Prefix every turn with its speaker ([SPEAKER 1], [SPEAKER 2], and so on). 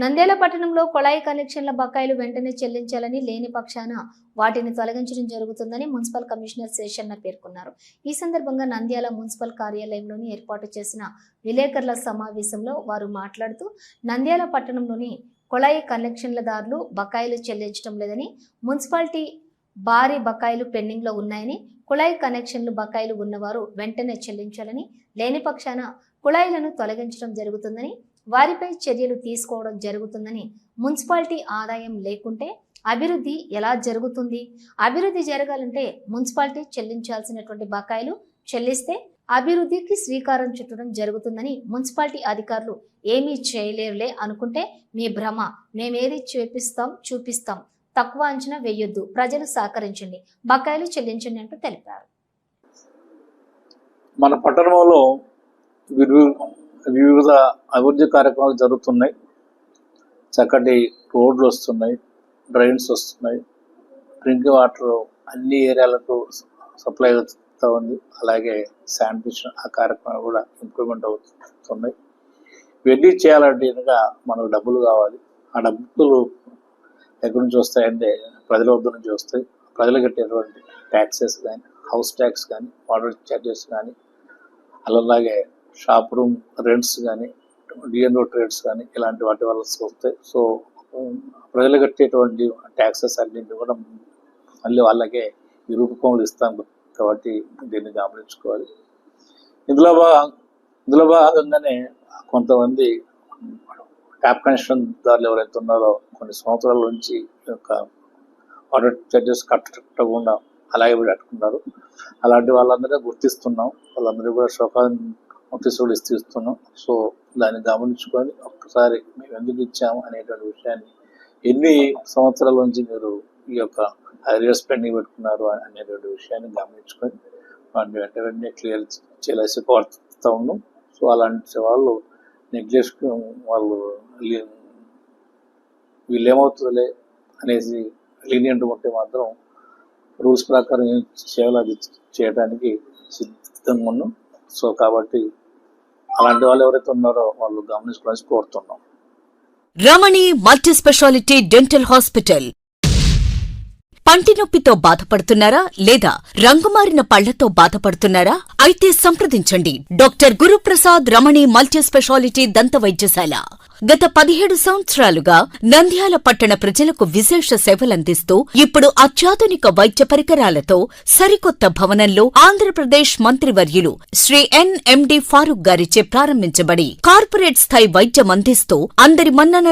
[SPEAKER 1] నంద్యాల పట్టణంలో కొళాయి కనెక్షన్ల బకాయిలు వెంటనే చెల్లించాలని లేని పక్షాన వాటిని తొలగించడం జరుగుతుందని మున్సిపల్ కమిషనర్ శేషన్న పేర్కొన్నారు. ఈ సందర్భంగా నంద్యాల మున్సిపల్ కార్యాలయంలోని ఏర్పాటు చేసిన విలేకరుల సమావేశంలో వారు మాట్లాడుతూ నంద్యాల పట్టణంలోని కొళాయి కనెక్షన్లదారులు బకాయిలు చెల్లించడం లేదని మున్సిపాలిటీ భారీ బకాయిలు పెండింగ్లో ఉన్నాయని కుళాయి కనెక్షన్లు బకాయిలు ఉన్నవారు వెంటనే చెల్లించాలని లేని పక్షాన కుళాయిలను తొలగించడం జరుగుతుందని వారిపై చర్యలు తీసుకోవడం జరుగుతుందని మున్సిపాలిటీ ఆదాయం లేకుంటే అభివృద్ధి ఎలా జరుగుతుంది? అభివృద్ధి జరగాలంటే మున్సిపాలిటీ చెల్లించాల్సినటువంటి బకాయిలు చెల్లిస్తే అభివృద్ధికి శ్రీకారం చుట్టడం జరుగుతుందని మున్సిపాలిటీ అధికారులు ఏమీ చేయలేరులే అనుకుంటే మీ భ్రమ. మేమేది చూపిస్తాం చూపిస్తాం. తక్కువ అంచనా వేయొద్దు. ప్రజలు సహకరించండి. బకాయిలు చెల్లించండి అంటూ తెలిపారు.
[SPEAKER 2] మన పట్టణంలో వివిధ అభివృద్ధి కార్యక్రమాలు జరుగుతున్నాయి. చక్కటి రోడ్లు వస్తున్నాయి డ్రైన్స్ వస్తున్నాయి డ్రింక్ వాటర్ అన్ని ఏరియాలకు సప్లై అవుతూ ఉంది. అలాగే శానిటేషన్ ఆ కార్యక్రమాలు కూడా ఇంప్రూవ్మెంట్ అవుతున్నాయి. ఇవన్నీ చేయాలంటే కనుక మనకు డబ్బులు కావాలి. ఆ డబ్బులు ఎక్కడి నుంచి వస్తాయంటే ప్రజల వద్ద నుంచి వస్తాయి. ప్రజలు కట్టేటువంటి ట్యాక్సెస్ కానీ హౌస్ ట్యాక్స్ కానీ వాటర్ ఛార్జెస్ కానీ అలాగే షాప్ రూమ్ రెంట్స్ కానీ డిఎన్ఓ ట్రేడ్స్ కానీ ఇలాంటి వాటి వల్ల వస్తాయి సో ప్రజలు కట్టేటువంటి ట్యాక్సెస్ అన్నింటినీ కూడా మళ్ళీ వాళ్ళకే ఈ రూపకంలో ఇస్తాం కాబట్టి దీన్ని గమనించుకోవాలి. ఇందులో భాగం ఇందులో భాగంగానే కొంతమంది ట్యాప్ కనెక్షన్ దారులు ఎవరైతే ఉన్నారో కొన్ని సంవత్సరాల నుంచి ఒక యొక్క వాటర్ చార్జెస్ కట్టకుండా అలాగే పెట్టుకున్నారు. అలాంటి వాళ్ళందరూ గుర్తిస్తున్నాం. వాళ్ళందరూ కూడా శోకాన్ని నోటీస్ కూడా ఇస్తున్నాం. సో దాన్ని గమనించుకొని ఒక్కసారి మేము ఎందుకు ఇచ్చాము అనేటువంటి విషయాన్ని ఎన్ని సంవత్సరాల నుంచి మీరు ఈ యొక్క అరియర్స్ పెండింగ్ పెట్టుకున్నారు అనేటువంటి విషయాన్ని గమనించుకొని వాటిని వెంట వెంటనే క్లియర్ చేయాల్సి కోరుతా ఉన్నాం. సో అలాంటి వాళ్ళు నెగ్లెక్ట్ వాళ్ళు వీళ్ళేమవుతుందిలే అనేసి లీనియంట్ ఉంటే మాత్రం రూల్స్ ప్రకారం చేయాలి అది చేయడానికి సిద్ధంగా ఉన్నాం. సో కాబట్టి అలాంటి వాళ్ళు ఎవరైతే ఉన్నారో వాళ్ళు గమనించుకోవాలని కోరుతున్నాం.
[SPEAKER 3] Ramani multi speciality dental hospital. పంటి నొప్పితో బాధపడుతున్నారా లేదా రంగుమారిన పళ్ళతో బాధపడుతున్నారా? అయితే సంప్రదించండి. Doctor Guruprasad Ramani multi speciality దంత వైద్యశాల. గత పదిహేడు సంవత్సరాలుగా నంద్యాల పట్టణ ప్రజలకు విశేష సేవలందిస్తూ ఇప్పుడు అత్యాధునిక వైద్య పరికరాలతో సరికొత్త భవనంలో ఆంధ్రప్రదేశ్ మంత్రివర్యులు శ్రీ ఎన్ఎండి ఫారూక్ గారిచే ప్రారంభించబడి కార్పొరేట్ స్థాయి వైద్యం అందిస్తూ అందరి మన్నన